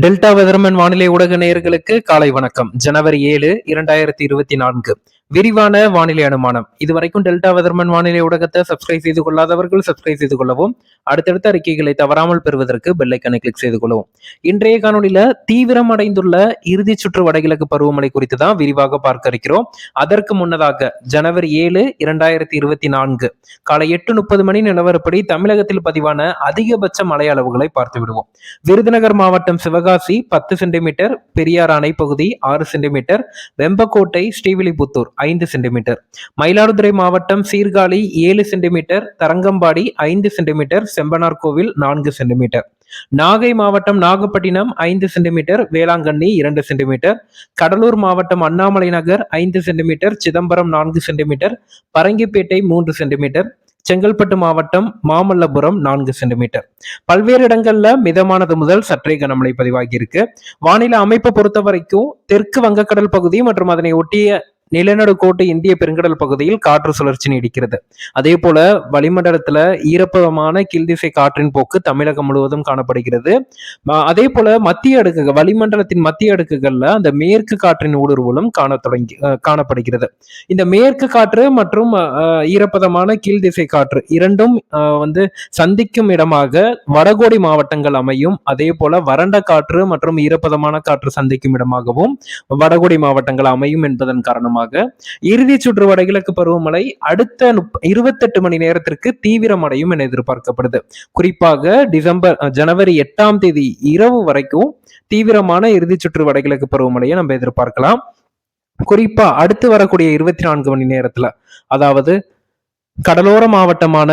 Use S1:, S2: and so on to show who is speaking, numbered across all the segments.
S1: Delta weatherman வானிலை ஊடக நேயர்களுக்கு காலை வணக்கம். ஜனவரி ஏழு இரண்டாயிரத்தி இருபத்தி நான்கு. விரிவான வானிலை அனுமானம். இதுவரைக்கும் டெல்டா வெதர்மன் வானிலை ஊடகத்தை சப்ஸ்கிரைப் செய்து கொள்ளாதவர்கள் சப்ஸ்கிரைப் செய்து கொள்ளவும் அடுத்தடுத்த அறிக்கைகளை தவறாமல் பெறுவதற்கு பெல்லைக்கனை கிளிக் செய்து கொள்ளவும். இன்றைய காணொலியில தீவிரம் அடைந்துள்ள இறுதி சுற்று வடகிழக்கு பருவமழை குறித்து தான் விரிவாக பார்க்க இருக்கிறோம். அதற்கு முன்னதாக ஜனவரி ஏழு இரண்டாயிரத்தி இருபத்தி நான்கு காலை எட்டு முப்பது மணி நிலவரப்படி தமிழகத்தில் பதிவான அதிகபட்ச மழை அளவுகளை பார்த்து விடுவோம். விருதுநகர் மாவட்டம் சிவகாசி பத்து சென்டிமீட்டர் பெரியார் அணை பகுதி ஆறு சென்டிமீட்டர் வெம்பக்கோட்டை ஸ்ரீவில்லிபுத்தூர் ஐந்து சென்டிமீட்டர். மயிலாடுதுறை மாவட்டம் சீர்காழி ஏழு சென்டிமீட்டர் தரங்கம்பாடி ஐந்து சென்டிமீட்டர் செம்பனார் கோவில் நான்கு சென்டிமீட்டர். நாகை மாவட்டம் நாகப்பட்டினம் ஐந்து சென்டிமீட்டர் வேளாங்கண்ணி இரண்டு சென்டிமீட்டர். கடலூர் மாவட்டம் அண்ணாமலை நகர் ஐந்து சென்டிமீட்டர் சிதம்பரம் நான்கு சென்டிமீட்டர் பரங்கிப்பேட்டை மூன்று சென்டிமீட்டர். செங்கல்பட்டு மாவட்டம் மாமல்லபுரம் நான்கு சென்டிமீட்டர். பல்வேறு இடங்கள்ல மிதமானது முதல் சற்றே கனமழை பதிவாகியிருக்கு. வானிலை அமைப்பை பொறுத்த வரைக்கும் தெற்கு வங்கக்கடல் பகுதி மற்றும் அதனை ஒட்டிய நிலநடுக்கோட்டு இந்திய பெருங்கடல் பகுதியில் காற்று சுழற்சி நீடிக்கிறது. அதே போல வளிமண்டலத்துல ஈரப்பதமான கீழ்திசை காற்றின் போக்கு தமிழகம் முழுவதும் காணப்படுகிறது. அதே போல மத்திய அடுக்குகள் வளிமண்டலத்தின் மத்திய அடுக்குகள்ல அந்த மேற்கு காற்றின் ஊடுருவலும் காண தொடங்கி அஹ், காணப்படுகிறது. இந்த மேற்கு காற்று மற்றும் ஈரப்பதமான கீழ்திசை காற்று இரண்டும் அஹ், வந்து சந்திக்கும் இடமாக வடகோடி மாவட்டங்கள் அமையும். அதே போல வறண்ட காற்று மற்றும் ஈரப்பதமான காற்று சந்திக்கும் இடமாகவும் வடகோடி மாவட்டங்கள் அமையும் என்பதன் காரணமாக இறுதி சுற்று வடகிழக்கு பருவமழை அடுத்த இருபத்தெட்டு மணி நேரத்திற்கு தீவிரமடையும் என எதிர்பார்க்கப்படுது. குறிப்பாக டிசம்பர் ஜனவரி எட்டாம் தேதி இரவு வரைக்கும் தீவிரமான இறுதி சுற்று வடகிழக்கு பருவமழையை நம்ம எதிர்பார்க்கலாம். குறிப்பா அடுத்து வரக்கூடிய இருபத்தி நான்கு மணி நேரத்துல. அதாவது கடலோர மாவட்டமான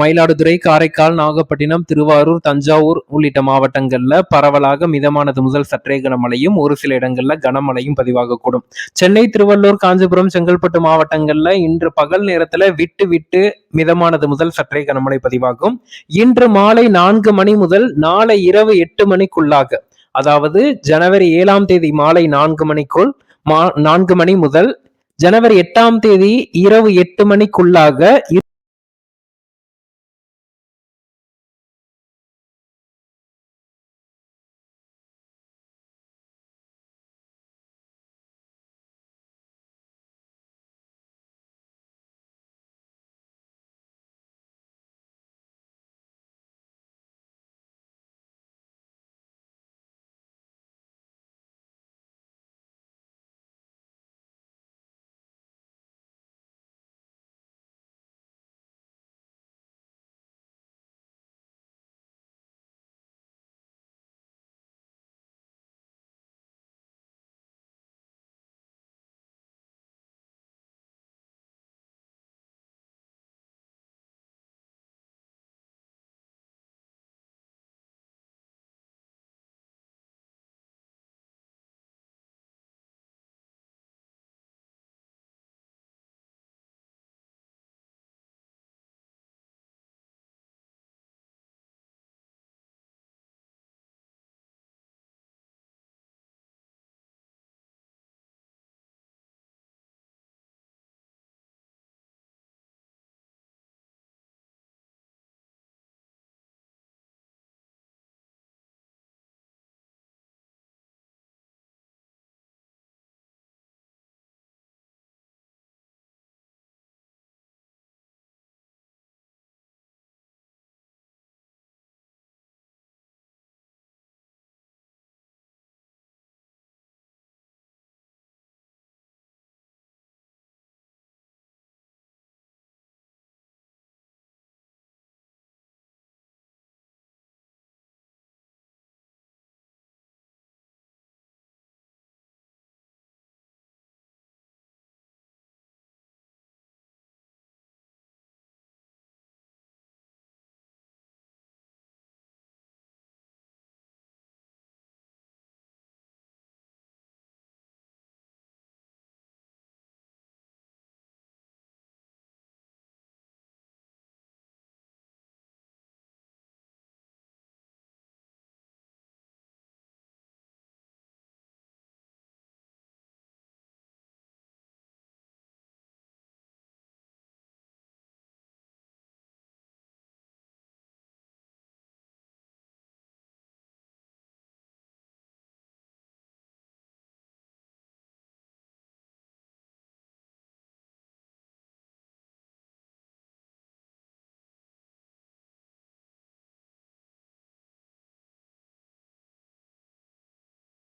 S1: மயிலாடுதுறை காரைக்கால் நாகப்பட்டினம் திருவாரூர் தஞ்சாவூர் உள்ளிட்ட மாவட்டங்கள்ல பரவலாக மிதமானது முதல் சற்றே கனமழையும் ஒரு சில இடங்கள்ல கனமழையும் பதிவாகக்கூடும். சென்னை திருவள்ளூர் காஞ்சிபுரம் செங்கல்பட்டு மாவட்டங்கள்ல இன்று பகல் நேரத்துல விட்டு விட்டு மிதமானது முதல் சற்றே கனமழை பதிவாகும். இன்று மாலை நான்கு மணி முதல் நாளை இரவு எட்டு மணிக்குள்ளாக அதாவது ஜனவரி ஏழாம் தேதி மாலை நான்கு மணிக்குள் மா நான்கு மணி முதல் ஜனவரி எட்டாம் தேதி இரவு எட்டு மணிக்குள்ளாக